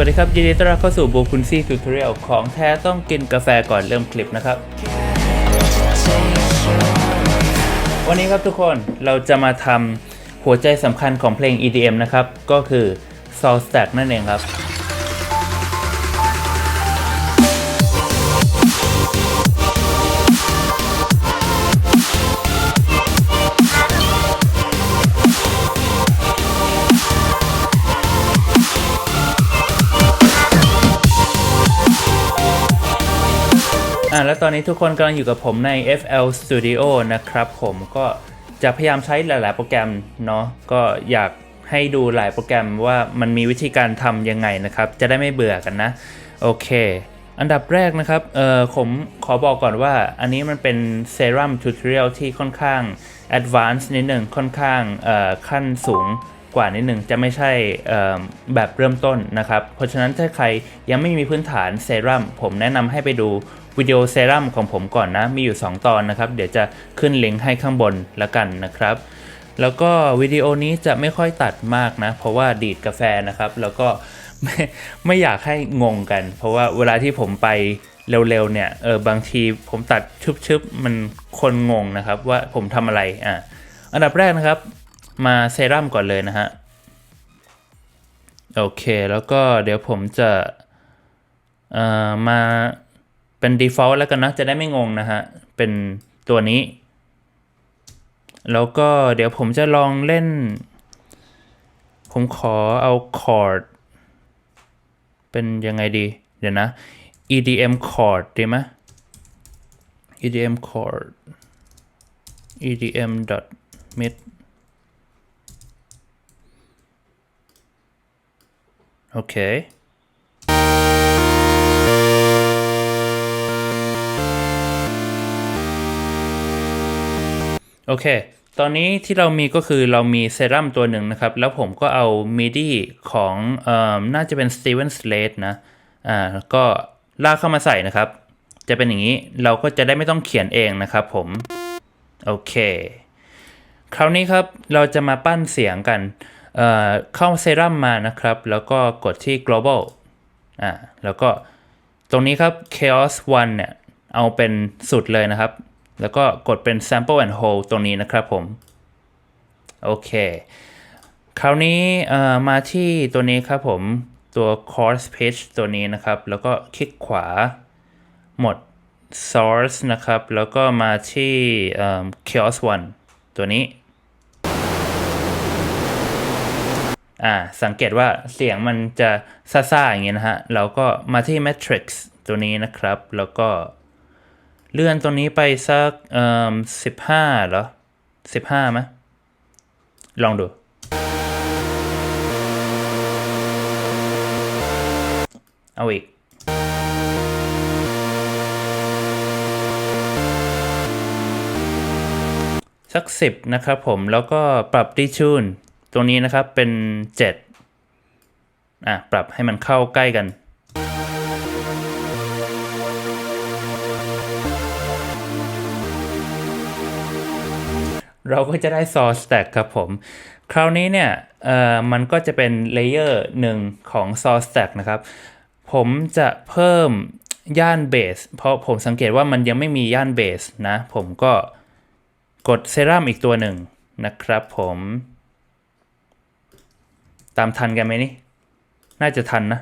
วัสดีครับยินดีต้อนรับเข้าสู่บูคุณซี่ทูทอเรียลของแท้ต้องกินกาแฟก่อนเริ่มคลิปนะครับ วันนี้ครับทุกคนเราจะมาทำหัวใจสำคัญของเพลง EDM นะครับ ก็คือ Soul Stack นั่นเองครับ อ่าแล้วตอนนี้ทุกคนกำลังอยู่กับผมใน FL Studio นะครับ ผมก็จะพยายามใช้หลาย ๆ โปรแกรมเนาะก็อยากให้ดูหลายโปรแกรมว่ามันมีวิธีการทำยังไงนะครับ จะได้ไม่เบื่อกันนะ โอเค อันดับแรกนะครับเออผมขอบอกก่อนว่าอันนี้มันเป็น Serum Tutorial ที่ค่อนข้าง Advanced นิดหนึ่งค่อนข้างเอ่อขั้นสูงกว่านิดหนึ่งจะไม่ใช่แบบเริ่มต้นนะครับ เพราะฉะนั้นถ้าใครยังไม่มีพื้นฐานเซรั่มผมแนะนำให้ไปดู วิดีโอเซรั่มของผมก่อนนะ มีอยู่ 2 ตอนนะครับ เดี๋ยวจะขึ้นลิงก์ให้ข้างบนล้วกันนะครับ แล้วก็วิดีโอนี้จะไม่ค่อยตัดมากนะ เพราะว่าดีดกาแฟนะครับ แล้วก็ไม่ไม่อยากให้งงกัน เพราะว่าเวลาที่ผมไปเร็วๆเนี่ย เออบางทีผมตัดชึบๆ มันคนงงนะครับว่าผมทำอะไร อะ อันดับแรกนะครับ มาเซรั่มก่อนเลยนะฮะ โอเค แล้วก็เดี๋ยวผมจะ เอ่อ มา เป็น default แล้วกันนะ จะได้ไม่งงนะฮะ เป็นตัวนี้ แล้วก็เดี๋ยวผมจะลองเล่น ผมขอเอาคอร์ดเป็นยังไงดี เดี๋ยวนะ EDM chord ดีไหม EDM chord EDM dot mid โอเค โอเค ตอนนี้ที่เรามีก็คือเรามีเซรั่มตัวหนึ่งนะครับ แล้วผมก็เอามิดีของเอ่อน่าจะเป็น Steven Slade นะ อ่าก็ลากเข้ามาใส่นะครับ จะเป็นอย่างนี้ เราก็จะได้ไม่ต้องเขียนเองนะครับผม โอเค คราวนี้ครับ เราจะมาปั้นเสียงกัน เอ่อ เข้าเซรั่มมานะครับ แล้วก็กดที่ global อ่า แล้วก็ตรงนี้ครับ chaos 1เนี่ย เอาเป็นสุดเลยนะครับ แล้วก็กดเป็น sample and hold ตรงนี้นะครับผม โอเค คราวนี้มาที่ตัวนี้ครับผม ตัว course page ตัวนี้นะครับ แล้วก็คลิกขวาหมด source นะครับ แล้วก็มาที่ chaos 1ตัวนี้อ่าสังเกตว่าเสียงมันจะซ่าๆอย่างเงี้ยนะฮะ เราก็มาที่ matrix ตัวนี้นะครับ แล้วก็ เลื่อนตรงนี้ไปสักเอ่อสิบห้าเหรอสิบห้าไหมลองดู เอาอีก สักสิบนะครับผมแล้วก็ปรับดีชูนตรงนี้นะครับเป็นเจ็ดอะ ปรับให้มันเข้าใกล้กัน เราก็จะได้ source stack ครับผม คราวนี้เนี่ยมันก็จะเป็นเลเยอร์หนึ่งของ source stack นะครับ ผมจะเพิ่มย่านเบสเพราะผมสังเกตว่ามันยังไม่มีย่านเบสนะ ผมก็กดเซรั่มอีกตัวหนึ่งนะครับผม ตามทันกันไหมนี่ น่าจะทันนะ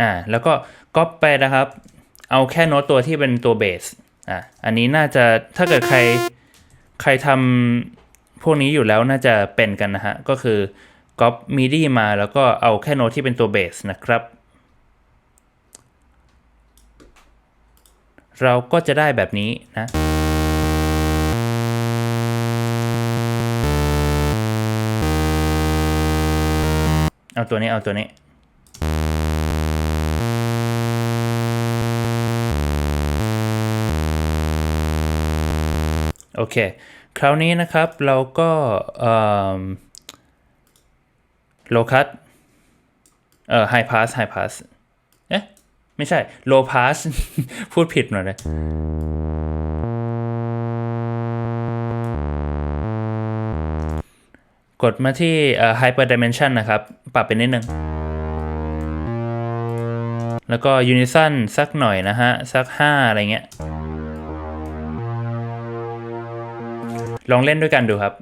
อ่า แล้วก็ก๊อปไปนะครับ เอาแค่โน้ตตัวที่เป็นตัวเบส อะอันนี้น่าจะถ้าเกิดใครใครทำพวกนี้อยู่แล้วน่าจะเป็นกันนะฮะ ก็คือก๊อปมิดีมาแล้วก็เอาแค่โน้ตที่เป็นตัวเบสนะครับ เราก็จะได้แบบนี้นะเอาตัวนี้เอาตัวนี้ โอเค คราวนี้นะครับเราก็โลคัตเอ่อไฮพาสไฮพาสเอ๊ะไม่ใช่โลพาสพูดผิดหน่อยเลยกดมาที่เอ่อ hyper dimension นะครับ ปรับเป็นนิดนึง แล้วก็ unison สักหน่อยนะฮะ สัก 5 อะไรเงี้ย ลองเล่นด้วยกันดูครับ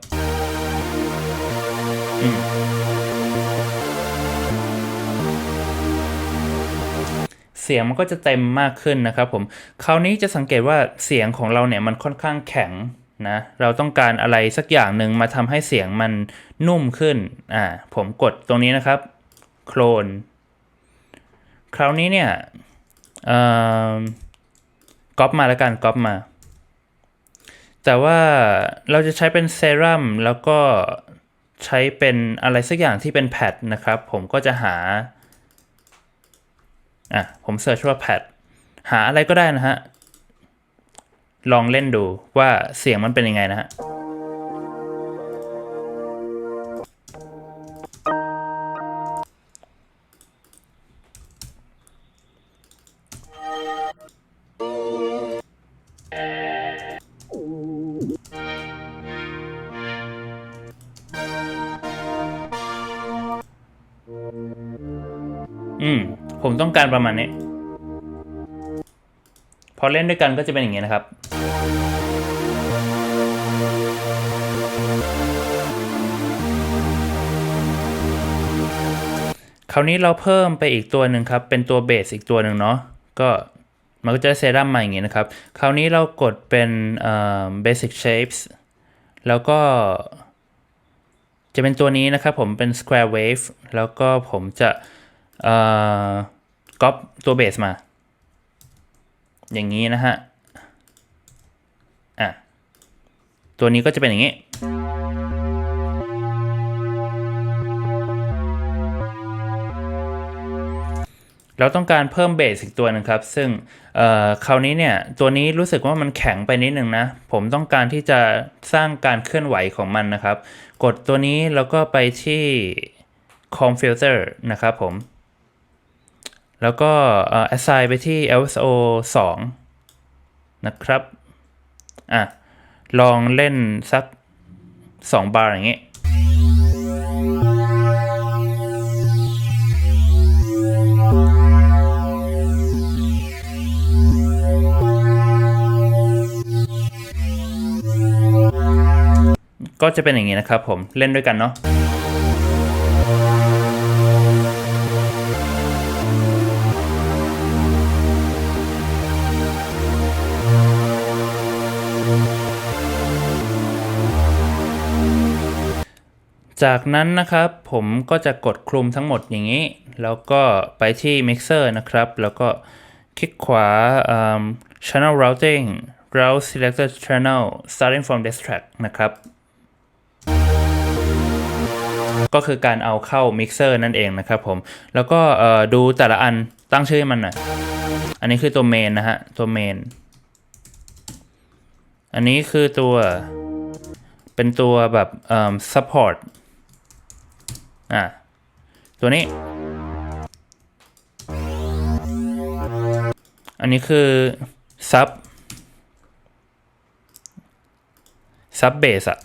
เสียงมันก็จะเต็มมากขึ้นนะครับผม คราวนี้จะสังเกตว่าเสียงของเราเนี่ยมันค่อนข้างแข็งนะ เราต้องการอะไรสักอย่างหนึ่งมาทำให้เสียงมันนุ่มขึ้น อ่า ผมกดตรงนี้นะครับ โคลน คราวนี้เนี่ยอ่อก๊อปมาแล้วกันก๊อปมา แต่ว่าเราจะใช้เป็นเซรั่มแล้วก็ใช้เป็นอะไรสักอย่างที่เป็นแพดนะครับ ผมก็จะหา อะ ผมเสิร์ชว่าแพดหาอะไรก็ได้นะฮะ ลองเล่นดูว่าเสียงมันเป็นยังไงนะฮะ อืม ผมต้องการประมาณนี้ พอเล่นด้วยกันก็จะเป็นอย่างนี้นะครับ คราวนี้เราเพิ่มไปอีกตัวหนึ่งครับ เป็นตัวเบสอีกตัวหนึ่งเนาะ ก็มันก็จะเซรั่มมาอย่างนี้นะครับ คราวนี้เรากดเป็นเอ่อ basic shapes แล้วก็จะเป็นตัวนี้นะครับผมเป็น square wave แล้วก็ผมจะ เอ่อก๊อปตัวเบสมา อย่างนี้นะฮะ อะ ตัวนี้ก็จะเป็นอย่างนี้ เราต้องการเพิ่มเบสอีกตัวหนึงครับ ซึ่งคราวนี้เนี่ย ตัวนี้รู้สึกว่ามันแข็งไปนิดนึงนะ ผมต้องการที่จะสร้างการเคลื่อนไหวของมันนะครับ กดตัวนี้แล้วก็ไปที่ com filter นะครับผม แล้วก็ assign ไปที่ LSO 2 นะครับ อะ ลองเล่นสัก 2 บาร์อย่างงี้ก็จะเป็นอย่างนี้นะครับผมเล่นด้วยกันเนาะ จากนั้นนะครับผมก็จะกดคลุมทั้งหมดอย่างนี้ แล้วก็ไปที่ Mixer นะครับ แล้วก็คลิกขวา Channel Routing Route Selected Channel starting from this track นะครับ ก็คือการเอาเข้า Mixer นั่นเองนะครับผม แล้วก็ดูแต่ละอันตั้งชื่อมันหน่อย อันนี้คือตัวเมนนะฮะ ตัวเมน อันนี้คือตัวเป็นตัวแบบ support อะตัวนี้ อันนี้คือ sub sub bass อะ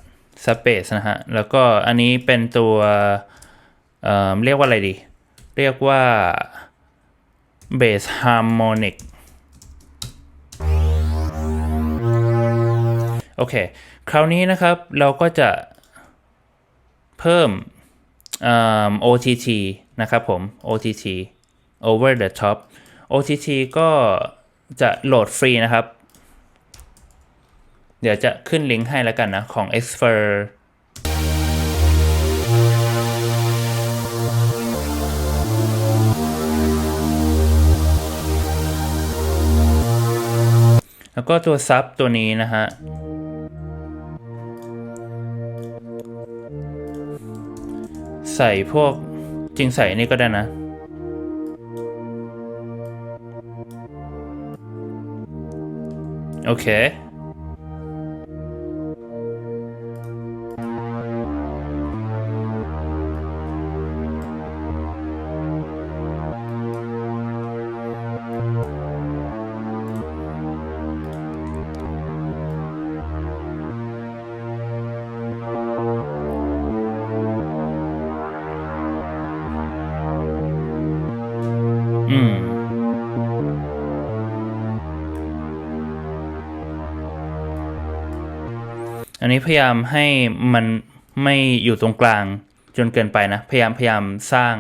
sub bass นะฮะ แล้วก็อันนี้เป็นตัวเอ่อเรียกว่าอะไรดี เรียกว่า bass harmonic โอเค คราวนี้นะครับเราก็จะเพิ่ม OTT นะครับผม OTT over the top OTT ก็จะโหลดฟรีนะครับ เดี๋ยวจะขึ้นลิงก์ให้แล้วกันนะ ของ Xfer แล้วก็ตัวซับตัวนี้นะฮะ ใส่พวกจริงใส่นี่ก็ได้นะ โอเค อันนี้พยายามให้มันไม่อยู่ตรงกลางจนเกินไปนะ พยายามพยายามสร้าง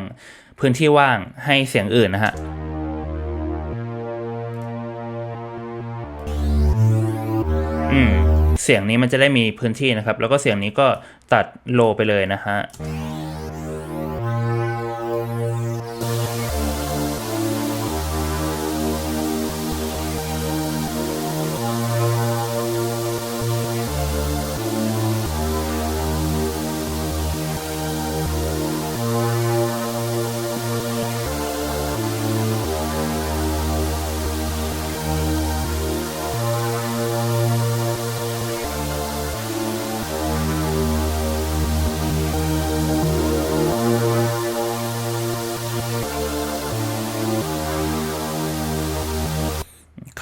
พื้นที่ว่างให้เสียงอื่นนะฮะอืมเสียงนี้มันจะได้มีพื้นที่นะครับ แล้วก็เสียงนี้ก็ตัดโลไปเลยนะฮะ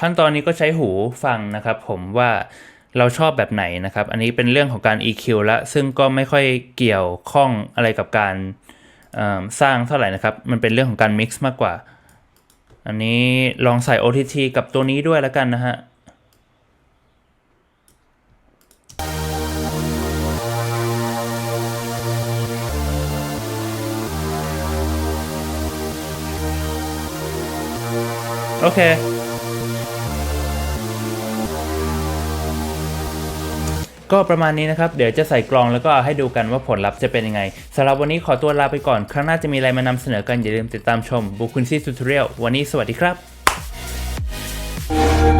ขั้นตอนนี้ก็ใช้หูฟังนะครับ ผมว่าเราชอบแบบไหนนะครับ อันนี้เป็นเรื่องของการ EQ ละ ซึ่งก็ไม่ค่อยเกี่ยวข้องอะไรกับการสร้างเท่าไหร่นะครับ มันเป็นเรื่องของการ mix มากกว่า อันนี้ลองใส่ OTT กับตัวนี้ด้วยแล้วกันนะฮะโอเค ก็ประมาณนี้นะครับ เดี๋ยวจะใส่กลองแล้วก็ให้ดูกันว่าผลลัพธ์จะเป็นยังไงสำหรับวันนี้ขอตัวลาไปก่อน ครั้งหน้าจะมีอะไรมานำเสนอกันอย่าลืมติดตามชมบุคุนซี่ทูทเรียลวันนี้สวัสดีครับ